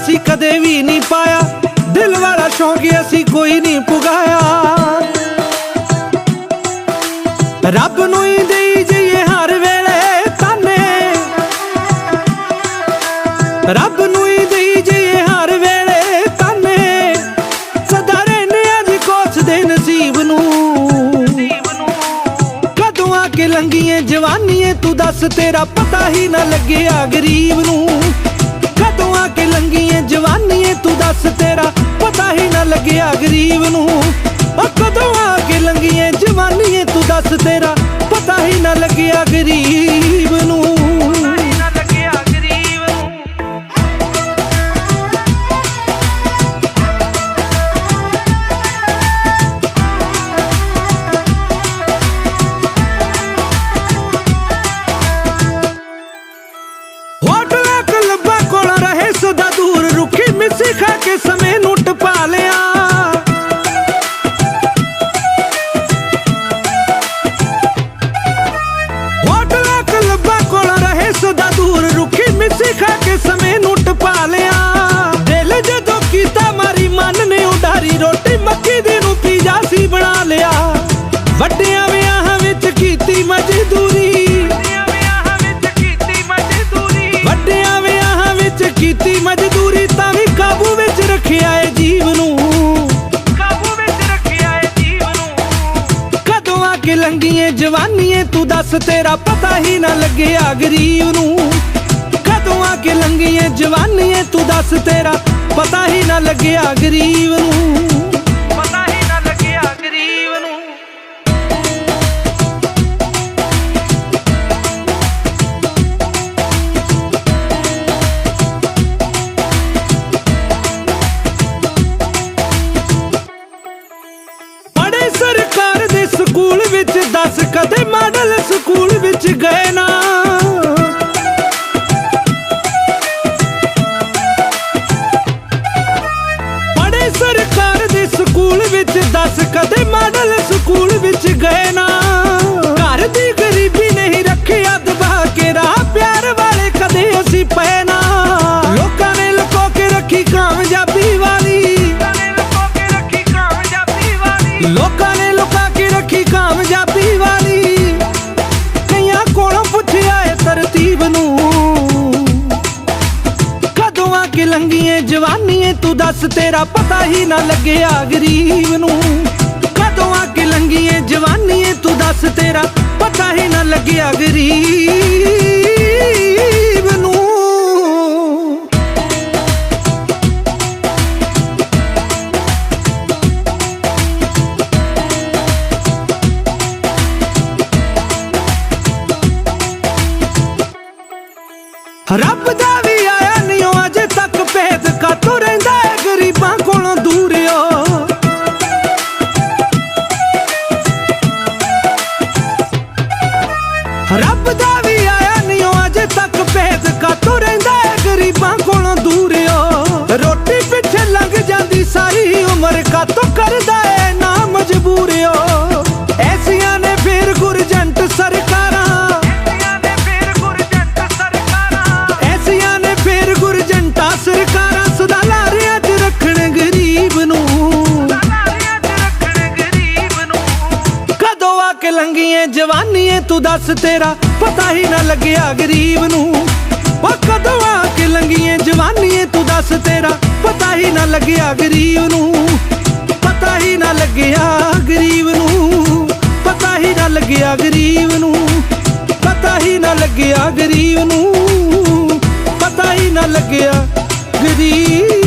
ਅਸੀਂ ਕਦੇ ਵੀ ਨਹੀਂ ਪਾਇਆ। ਦਿਲ ਵਾਲਾ ਸ਼ੌਂਕ ਅਸੀਂ ਕੋਈ ਨਹੀਂ ਪੁਗਾਇਆ। ਰੱਬ ਨੂੰ ਹੀ ਦੇਈ ਜਈਏ ਹਰ ਵੇਲੇ ਤਾਨੇ। ਰੱਬ ਨੂੰ ਹੀ ਦੇਈ ਜਈਏ ਹਰ ਵੇਲੇ ਤਾਨੇ। ਸਦਾ ਰਹਿੰਦੇ ਅੱਜ ਕੋਸਦੇ ਨਸੀਬ ਨੂੰ। ਕਦੋਂ ਆ ਕੇ ਲੰਗੀਏ ਜਵਾਨੀਏ, ਤੂੰ ਦੱਸ ਤੇਰਾ ਪਤਾ ਹੀ ਨਾ ਲੱਗਿਆ ਗਰੀਬ ਨੂੰ। ਦੱਸ ਤੇਰਾ ਪਤਾ ਹੀ ਨਾ ਲੱਗਿਆ ਗਰੀਬ ਨੂੰ। ਉਹ ਕਦੋਂ ਆ ਕੇ ਲੰਗੀਏ ਜਵਾਨੀਏ, ਤੂੰ ਦੱਸ ਤੇਰਾ ਪਤਾ ਹੀ ਨਾ ਲੱਗਿਆ ਗਰੀਬ ਕੇ ਲੰਗੀਏ ਜਵਾਨੀਏ, ਤੂੰ ਦੱਸ ਤੇਰਾ ਪਤਾ ਹੀ ਨਾ ਲੱਗਿਆ ਗਰੀਬ ਨੂੰ। ਕਦੋਂ ਆ ਕੇ ਲੰਗੀਏ ਜਵਾਨੀਏ, ਤੂੰ ਦੱਸ ਤੇਰਾ ਪਤਾ ਹੀ ਨਾ ਲੱਗਿਆ ਗਰੀਬ ਨੂੰ। ਵਿੱਚ ਗਏ ਨਾ। ਪੜੇ ਸਰਕਾਰ ਦੇ ਸਕੂਲ ਵਿੱਚ ਦੱਸ ਕਦੇ ਮਾਡਲ ਤਰਤੀਬ ਨੂੰ ਕਦੋਂ ਆ ਕੇ ਲੰਗੀਏ ਜਵਾਨੀਏ, ਤੂੰ ਦੱਸ ਤੇਰਾ ਪਤਾ ਹੀ ਨਾ ਲੱਗਿਆ ਗਰੀਬ ਨੂੰ। ਕਦੋਂ ਆ ਕੇ ਲੰਗੀਏ ਜਵਾਨੀਏ, ਤੂੰ ਦੱਸ ਤੇਰਾ ਪਤਾ ਹੀ ਨਾ ਲੱਗਿਆ ਗਰੀਬ ਰੱਬ ਦਾ ਵੀ ਆਇਆ ਨਹੀਂ ਅਜੇ ਤੱਕ ਭੇਦ ਕਾਤੋਂ ਰਹਿੰਦਾ ਹੈ, ਗਰੀਬਾਂ ਕੋਲੋਂ ਦੂਰਿਓ ਰੱਬ ਦਾ ਵੀ ਆਇਆ ਨਹੀਂ ਅਜੇ ਤੱਕ ਭੇਦ ਕਾਤੋਂ ਰਹਿੰਦਾ ਹੈ, ਗਰੀਬਾਂ ਕੋਲੋਂ ਦੂਰਿਓ ਰੋਟੀ ਪਿੱਛੇ ਲੰਘ ਜਾਂਦੀ, ਸਾਰੀ ਉਮਰ ਕਾਤੋਂ ਕਰਦਾ ਲੰਗੀਏ ਜਵਾਨੀਏ ਤੂੰ ਦੱਸ ਤੇਰਾ ਪਤਾ ਹੀ ਨਾ ਲੱਗਿਆ ਗਰੀਬ ਨੂੰ। ਵਾ ਕਦੋਂ ਆ ਕੇ ਲੰਗੀਏ ਜਵਾਨੀਏ ਤੂੰ ਦੱਸ ਤੇਰਾ ਪਤਾ ਹੀ ਨਾ ਲੱਗਿਆ ਗਰੀਬ ਨੂੰ। ਪਤਾ ਹੀ ਨਾ ਲੱਗਿਆ ਗਰੀਬ ਨੂੰ। ਪਤਾ ਹੀ ਨਾ ਲੱਗਿਆ ਗਰੀਬ ਨੂੰ। ਪਤਾ ਹੀ ਨਾ ਲੱਗਿਆ ਗਰੀਬ ਨੂੰ। ਪਤਾ ਹੀ ਨਾ ਲੱਗਿਆ ਗਰੀਬ